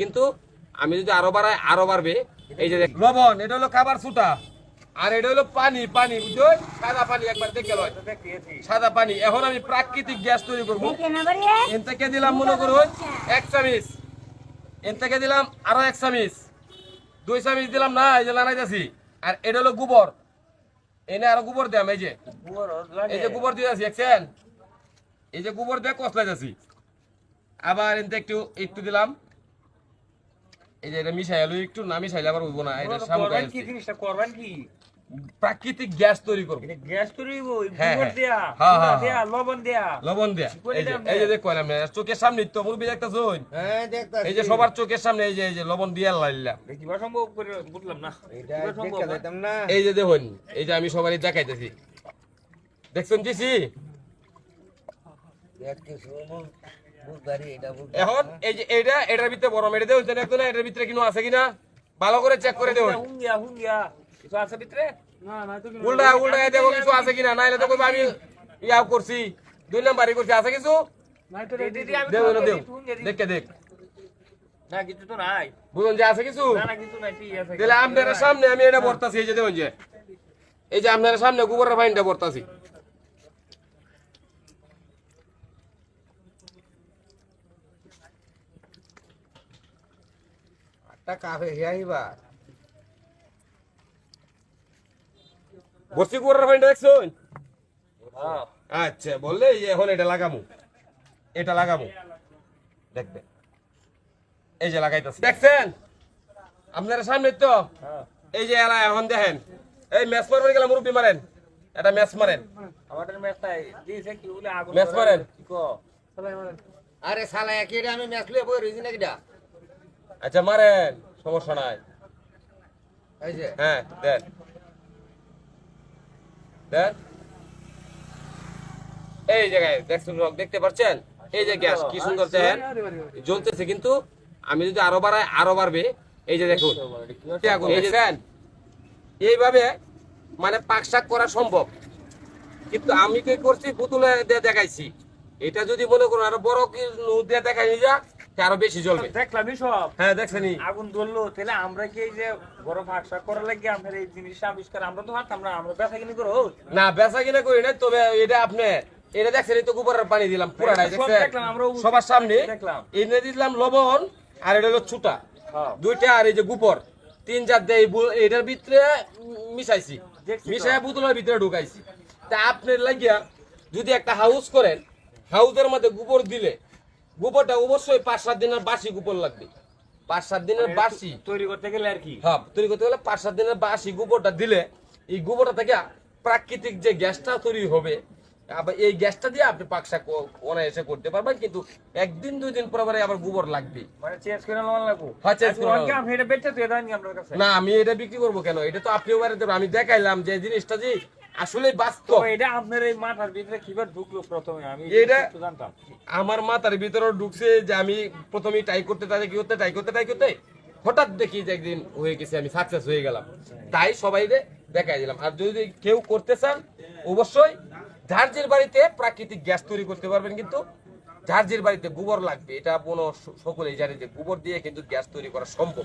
কিন্তু আমি যদি আরও বাড়াই আরও বাড়বে। এই যে লবণ এটা হলো খাবার সুটা আর এটা হলো পানি পানি বুঝছ? সাদা পানি একবার দেখে লয়। সাদা পানি। এখন আমি প্রাকৃতিক গ্যাস তৈরি করব। এন থেকে দিলাম মনে করুন এক চামিচ। এন থেকে দিলাম আরও এক চামিচ। দুই চামিচ দিলাম না এই যে লানাইতেছি আর এটা হলো গোবর। এনে আরও গোবর দিলাম এই যে। এই যে গোবর দিয়ে আছি দেখছেন? এই যে গোবর দিয়ে কসলাইতেছি আবার এনতে একটু একটু দিলাম। এই যে এটা মিশাই আলু একটু না মিশাইলে আবার উঠবো না এটা করবেন কি জিনিসটা করবেন কি? প্রাকৃতিক গ্যাস তৈরি করব। এটা গ্যাস তৈরি হইব হ্যাঁ, হ্যাঁ। দেয়া হ্যাঁ, হ্যাঁ, দেয়া লবণ দেয়া। লবণ দেয়া। এই যে। দেখো আমি চোখের সামনে তো মুরবি একটা জোন হ্যাঁ দেখতাছি। এই যে সবার চোখের সামনে এই যে এই যে লবণ দিয়ে সম্ভব করে বুঝলাম না। এটা? যাইতাম না? এই যে দেখুন এই যে আমি সবারই দেখাইতেছি। দেখছেন দেখতেছি এটা এখন এই যে এইটা এটার ভিতরে এটা দেখুন একটু না এটার ভিতরে কিনো আছে কিনা ভালো করে চেক করে দেখুন হুঙ্গিয়া হুঙ্গিয়া কিছু আছে ভিতরে? উল্টা উল্টা দেখো কিছু আছে কিনা নাইলে তো কইবা আমি ইয়া করছি দুই নাম্বারই করছি আছে কিছু? দে, দে, দে, আমি দেব তোমাকে না দেব দিই, হুঙ্গিয়া দিই। দেখে দেখ। না কিছু তো নাই। বুঝুন যে আছে কিছু? না না কিছু নাই ঠিক আছে। তাহলে আপনার সামনে আমি এটা বর্তাছি এই যে দেখুন যে। এই যে আপনার সামনে গোবরের ফাইনটা বর্তাছি। আটটা কাফে হিয়াইবা বস্তি গোবরের ফাইনটা দেখছুন হ্যাঁ আচ্ছা বললে এই যে এখন এটা লাগামু এটা লাগামু দেখবে এই যে লাগাইতেছি দেখছেন আপনার সামনে তো হ্যাঁ এই যে এলা এখন দেখেন এই ম্যাচ মারবেন গেলে মুরব্বী মারেন এটা ম্যাচ মারেন আমাদের মেস্তাই দিয়েছে কি বলে আগুন মেস মারেন। কি কো আরে শালা একই আমি ম্যাচ লয়ে বই রইছি নাকি ডা আচ্ছা মারেন। সমস্যা নাই। হ্যাঁ দেন। দেন। এই জায়গায় দেখছেন দেখতে পাচ্ছেন? এই যে গ্যাস কি সুন্দর দেখেন জ্বলতেছে কিন্তু। আমি যদি আরও বাড়াই আরও বাড়বে। এই যে দেখুন। এই যে দেখেন। এইভাবে মানে পাক শাক করা সম্ভব। কিন্তু আমি কি করছি? পুতুলে দিয়ে দেখাইছি। এটা যদি মনে করুন আরও বড় কি দিয়ে দেখাই যা আরও বেশি জ্বলবে? দেখলামই সব। হ্যাঁ দেখছেনি আগুন ধরলো তাহলে আমরা কি এই যে বড় লাগে এই জিনিসটা আবিষ্কার? আমরা তো হাঁটতাম না আমরা বেচা কিনি করো না বেচা কিনা করি না তবে এটা আপনি এটা দেখছেন এই তো গোবরের পানি দিলাম পুরাটাই দেখছেন? সবার সামনে দেখলাম। এনে দিলাম লবণ আর এটা হলো ছুটা। হ্যাঁ। দুইটা আর এই যে গোবর। তিন চার দিয়ে এটার ভিতরে মিশাইছি। মিশাই বোতলের ভিতরে ঢুকাইছি। তা আপনার লাগিয়া যদি একটা হাউস করেন হাউসের মধ্যে গোবর দিলে গোবরটা অবশ্যই পাঁচ সাত দিনের বাসি গোবর লাগবে। পাঁচ সাত দিনের বাসি। তৈরি করতে গেলে আর কি? হ্যাঁ তৈরি করতে গেলে পাঁচ সাত দিনের বাসি গোবরটা দিলে এই গোবরটা থেকে প্রাকৃতিক যে গ্যাসটা তৈরি হবে আবার এই গ্যাসটা দিয়ে আপনি পাকশা অনায়াসে করতে পারবেন কিন্তু একদিন দুই দিন পরে আবার গোবর লাগবে। মানে চেঞ্জ করে নেওয়া লাগবো? হ্যাঁ, change করে আজকে এটা বেচতে তুই দেন আপনার কাছে? না আমি এটা বিক্রি করব কেন? এটা তো আপনিও বাড়ি দেবেন আমি দেখাইলাম যে জিনিসটা যে আসলে বাস্তব। এটা আপনার এই মাথার ভিতরে কিবার ঢুকলো প্রথমে? আমি এটা- জানতাম। আমার মাথার ভিতরে ঢুকছে যে আমি প্রথমে ট্রাই করতে ট্রাই কি করতে ট্রাই করতে ট্রাই করতে হঠাৎ দেখি যে একদিন হয়ে গেছে আমি সাকসেস হয়ে গেলাম। তাই সবাই দেখাই দিলাম। আর যদি কেউ করতে চান অবশ্যই ঝার্জির বাড়িতে প্রাকৃতিক গ্যাস তৈরি করতে পারবেন কিন্তু ঝার্জির বাড়িতে গোবর লাগবে। এটা কোনো সকলেই জানে যে গোবর দিয়ে কিন্তু গ্যাস তৈরি করা সম্ভব।